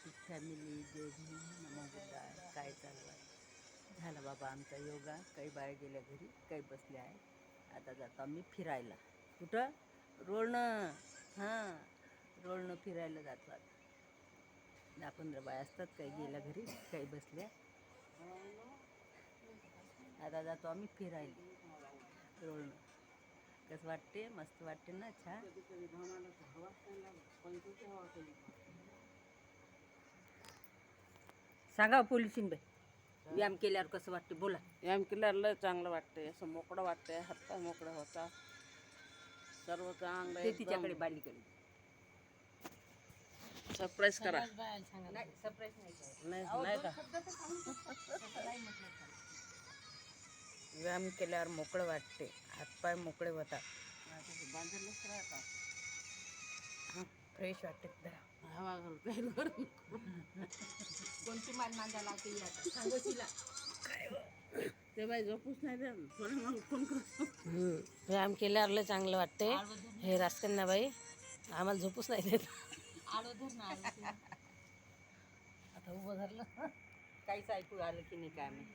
आमची फॅमिली जय भीम नमो काय चालू आहे? झाला बाबा आमचा योगा. काही बाया गेल्या घरी काही बसल्या आहे. आता जातो आम्ही फिरायला. कुठं? रोळणं. हां. रोळणं फिरायला जातो आता. दहा पंधरा बाया असतात काही गेल्या घरी काही बसल्या. आता जातो आम्ही फिरायला. रोळणं. कसं वाटते? मस्त वाटते ना? छान. सांगा पोलिसीन बाई व्यायाम केल्यावर कसं वाटते बोला. व्यायाम केल्याला चांगलं वाटतंय. असं मोकळं वाटतंय. हातपाय मोकळं होता. सर्व चांगलं ते तिच्याकडे बालीकडे. सरप्राईज करा. नाही सरप्राईज नाही करायचं. नाही नाही का? व्यायाम केल्यावर मोकळं वाटते हातपाय मोकळे होतात. फ्रेश वाटते जरा हवा घालते कोणती मान नांदा लावते सांगोशीला ते बाई झोपूच नाही द्या थोडं मग फोन करतो व्यायाम केल्यावर लय चांगलं वाटते हे राजकन्या बाई आम्हाला झोपूच नाही देत. आलो धर ना आता उभं धरलं. काहीच ऐकू आलं की नाही काय माहिती.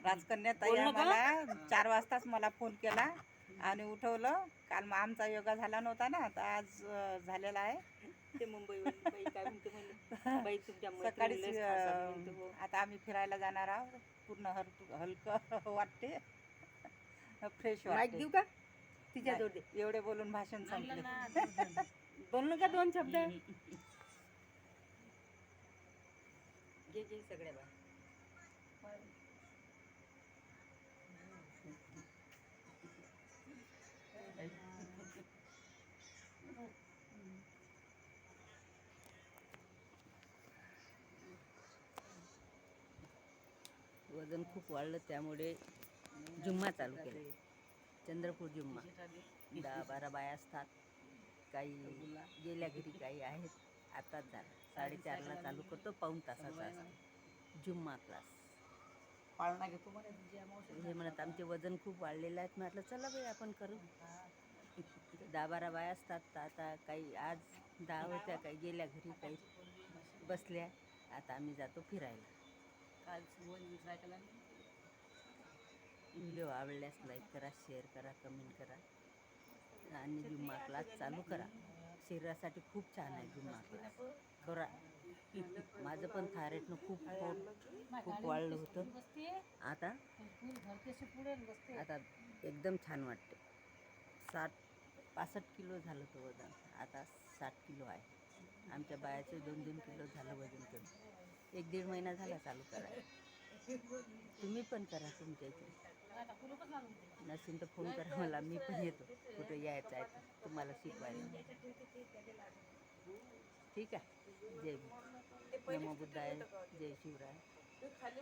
राजकन्या ताई आम्हाला चार वाजताच मला फोन केला. आणि उठवलं. काल मग आमचा योगा झाला नव्हता ना तर आज झालेला आहे. ते मुंबईवरून बाई काय म्हणते म्हणले बाई तुमच्या सकाळीच म्हणते अं, हो. आता आम्ही फिरायला जाणार आहोत. पूर्ण हल हलकं वाटते. फ्रेश माईक वाटते. देऊ का? तिच्या जोड दे एवढे बोलून भाषण संपले. बोल का दोन शब्द? घे घे सगळ्या वजन खूप वाढलं त्यामुळे जुम्मा चालू केला. चंद्रपूर जुम्मा. दहा बारा बाया असतात. काही गेल्या घरी काही आहेत. आताच झालं साडेचारला चालू करतो पाऊन तासाचा असतो. जुम्मा क्लास पाळणा घेतो. हे म्हणत आमचे वजन खूप वाढलेलं आहे म्हटलं चला बाई आपण करू. दहा बारा बाया असतात. तर आता काही आज दहा होत्या काही गेल्या घरी काही बसल्या. आता आम्ही जातो फिरायला. काल वन वीस व्हिडिओ आवडल्यास लाईक करा शेअर करा कमेंट करा. आणि जुम्मा क्लास चालू करा. शरीरासाठी खूप छान आहे जुम्मा क्लास करा. माझं पण थायरॉइडनं खूप खूप वाढलं होतं. आता? आता एकदम छान वाटते साठ पासष्ट किलो झालं होतं वजन. आता साठ किलो आहे. आमच्या बायाचे दोन दोन किलो झालं वजन कमी. एक दीड महिना झाला चालू करायला. तुम्ही पण करा तुमच्या इथे. नसेल तर फोन करा मला मी पण येतो. कुठं यायचं आहे तर तुम्हाला शिकवायला. ठीक आहे. जय भीम. नमो बुद्धाय जय शिवराय. खाली